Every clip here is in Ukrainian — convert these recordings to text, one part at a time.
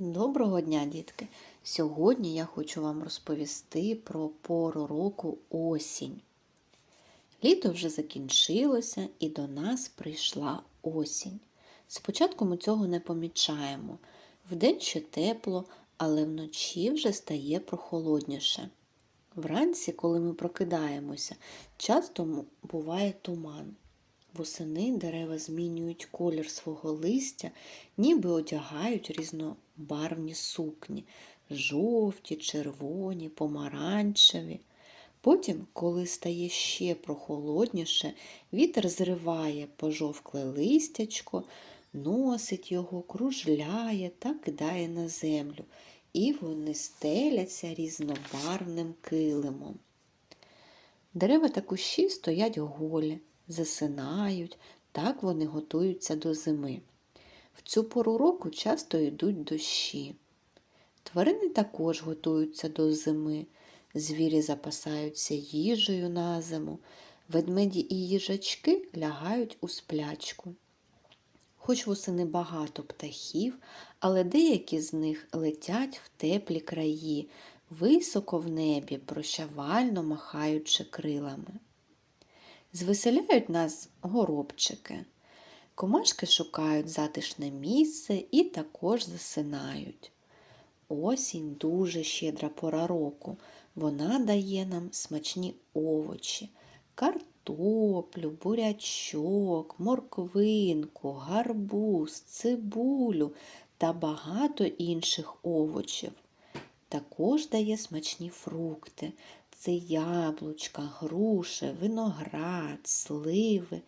Доброго дня, дітки! Сьогодні я хочу вам розповісти про пору року осінь. Літо вже закінчилося і до нас прийшла осінь. Спочатку ми цього не помічаємо. Вдень ще тепло, але вночі вже стає прохолодніше. Вранці, коли ми прокидаємося, часто буває туман. Восени дерева змінюють колір свого листя, ніби одягають різнобарвні сукні жовті, червоні, помаранчеві. Потім, коли стає ще прохолодніше, вітер зриває пожовкле листячко, носить його, кружляє та кидає на землю, і вони стеляться різнобарвним килимом. Дерева та кущі стоять голі, засинають, так вони готуються до зими. В цю пору року часто йдуть дощі. Тварини також готуються до зими. Звірі запасаються їжею на зиму, ведмеді і їжачки лягають у сплячку. Хоч восени багато птахів, але деякі з них летять в теплі краї, високо в небі, прощавально махаючи крилами. Звеселяють нас горобчики. Комашки шукають затишне місце і також засинають. Осінь дуже щедра пора року. Вона дає нам смачні овочі, картоплю, бурячок, морквинку, гарбуз, цибулю та багато інших овочів. Також дає смачні фрукти. Це яблучка, груші, виноград, сливи,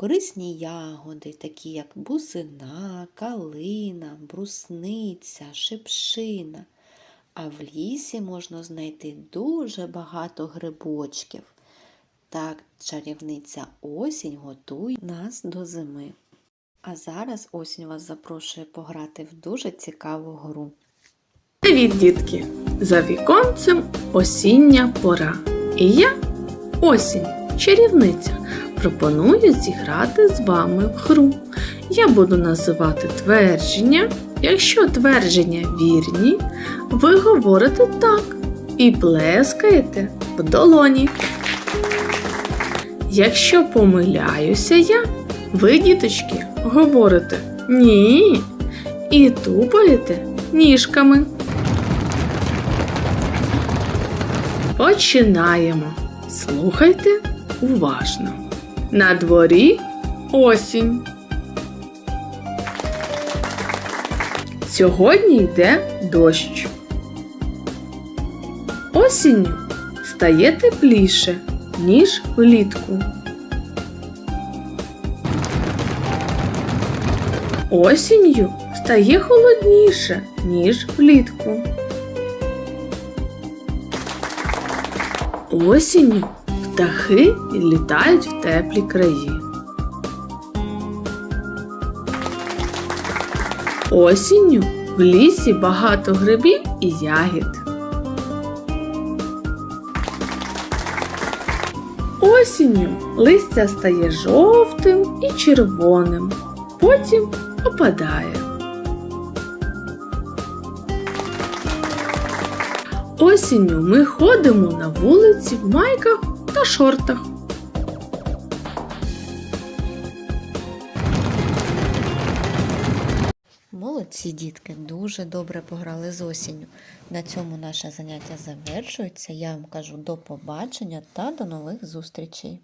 корисні ягоди, такі як бузина, калина, брусниця, шипшина. А в лісі можна знайти дуже багато грибочків. Так чарівниця осінь готує нас до зими. А зараз осінь вас запрошує пограти в дуже цікаву гру. Привіт, дітки! За віконцем осіння пора. І я, осінь, чарівниця, пропоную зіграти з вами в гру. Я буду називати твердження. Якщо твердження вірні, ви говорите так і плескаєте в долоні. Якщо помиляюся я, ви, діточки, говорите ні і тупаєте ніжками. Починаємо. Слухайте уважно. На дворі осінь. Сьогодні йде дощ. Осінню стає тепліше, ніж влітку. Осінню стає холодніше, ніж влітку. Осінню птахи літають в теплі краї. Осінню в лісі багато грибів і ягід. Осінню листя стає жовтим і червоним, потім опадає. Осінню ми ходимо на вулиці в майках та шортах. Молодці дітки, дуже добре пограли з осінню. На цьому наше заняття завершується. Я вам кажу до побачення та до нових зустрічей.